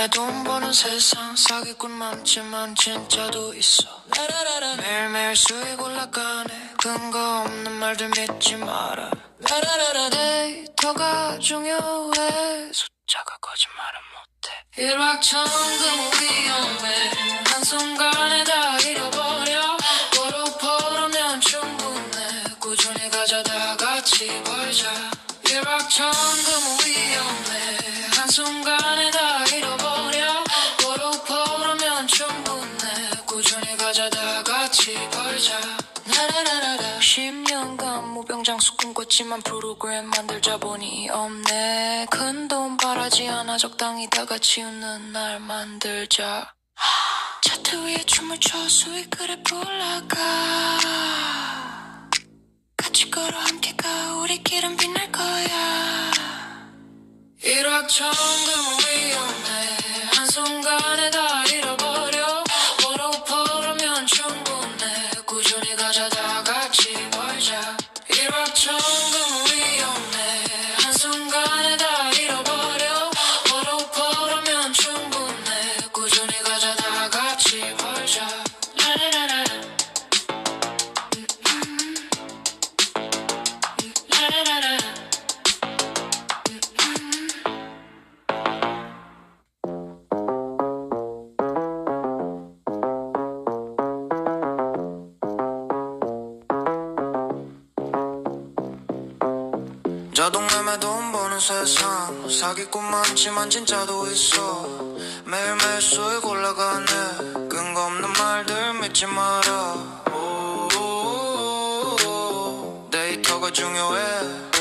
내돈 버는 세상 사기꾼 많지만 진짜도 있어. 매일매일 수익 올라가네. 근거 없는 말들 믿지 마라. 데이터가 중요해. 숫자가 거짓말은 못해. 일확천금 위험해. 한순간에 다 잃어버려. 버럭 벌으면 충분해. 꾸준히 가져다 같이 벌자. 일확천금 위험해. 한순간에 다 잃어버려 꾸준히 가져다 같이 벌자. 나라라라라. 10년간 무병장수 꿈꿨지만 프로그램 만들 자본이 없네. 큰 돈 바라지 않아 적당히 다 같이 웃는 날 만들자. 차트 위에 춤을 춰 수익 그래프 올라가. 같이 걸어 함께 가 우리 길은 빛날 거야. 일확천금 꾸준히 가져 자동남에 돈 버는 세상. 사기꾼 많지만 진짜도 있어. 매일매일 수익 올라가네. 근거 없는 말들 믿지 마라. 오, 데이터가 중요해